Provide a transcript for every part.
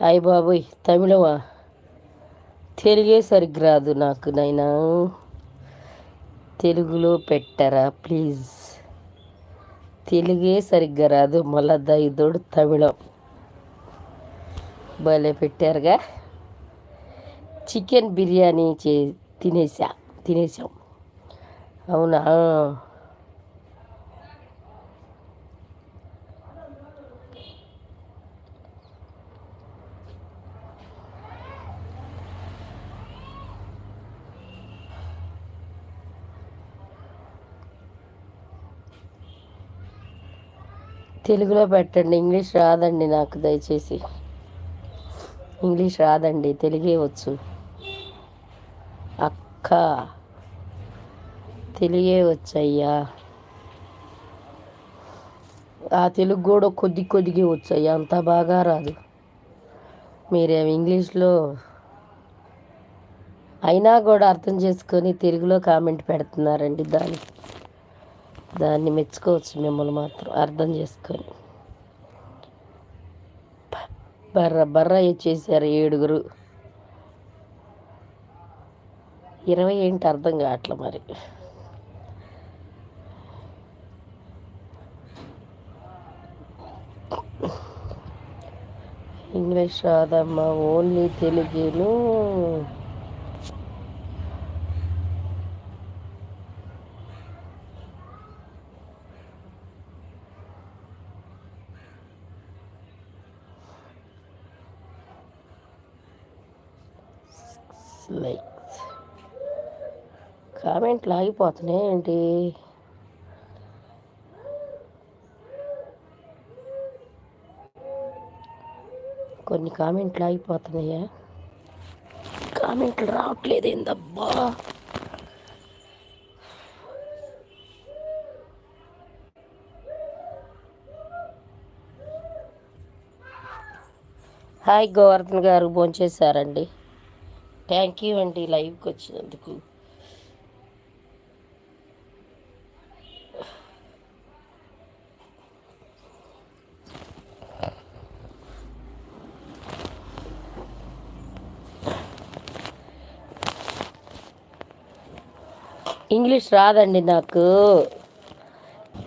అయ్య బాబోయ్ తమిళమా? తెలుగే సరిగ్గా రాదు నాకు నైనా తెలుగులో పెట్టరా ప్లీజ్? తెలుగే సరిగ్గా రాదు మళ్ళా దైదోడు తమిళం. భలే పెట్టారుగా. చికెన్ బిర్యానీ చే తినేసా తినేసాం అవునా? తెలుగులో పెట్టండి. ఇంగ్లీష్ రాదండి నాకు దయచేసి. ఇంగ్లీష్ రాదండి. తెలుగే వచ్చు. అక్క. తెలుగే వచ్చయ్యా. ఆ తెలుగు కూడా కొద్ది కొద్దిగా వచ్చయ్యా. అంత బాగా రాదు. మీరేమి ఇంగ్లీష్లో అయినా కూడా అర్థం చేసుకొని తెలుగులో కామెంట్ పెడుతున్నారండి దాన్ని దాన్ని మెచ్చుకోవచ్చు మిమ్మల్ని మాత్రం అర్థం చేసుకొని. బర్ర బర్ర ఇచ్చేసారు ఏడుగురు. ఇరవై ఏంటి అర్థం కావట్ల మరి. ఇంగ్లీష్ రాదమ్మా ఓన్లీ తెలుగును. లైక్స్. కామెంట్లు ఆగిపోతున్నాయి ఏంటి? కొన్ని కామెంట్లు ఆగిపోతున్నాయా? కామెంట్లు రావట్లేదు ఏందబ్బా? హాయ్ గోవర్ధన్ గారు భోంచేశారండి. థ్యాంక్ యూ అండి లైవ్కి వచ్చినందుకు. ఇంగ్లీష్ రాదండి నాకు.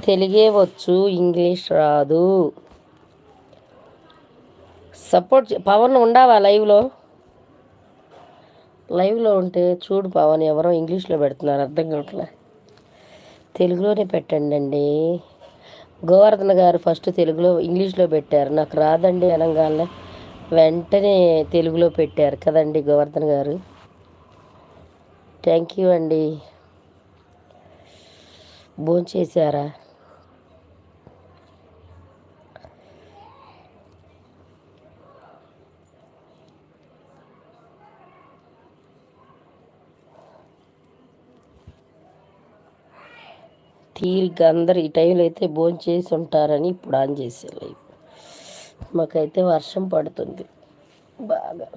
తెలుగే వచ్చు ఇంగ్లీష్ రాదు. సపోర్ట్ పవన్ ఉండవా లైవ్లో? లైవ్లో ఉంటే చూడు పావని ఎవరో ఇంగ్లీష్లో పెడుతున్నారు అర్థం కావట్లే. తెలుగులోనే పెట్టండి అండి గోవర్ధన్ గారు ఫస్ట్ తెలుగులో ఇంగ్లీష్లో పెట్టారు. నాకు రాదండి అనగానే వెంటనే తెలుగులో పెట్టారు కదండి గోవర్ధన్ గారు. థ్యాంక్ యూ అండి. భోంచేశారా? తీరిక అందరు ఈ టైంలో అయితే భోజనం చేసి ఉంటారని ఇప్పుడు ఆన్ చేసే లైవ్ మాకైతే వర్షం పడుతుంది. బాగా.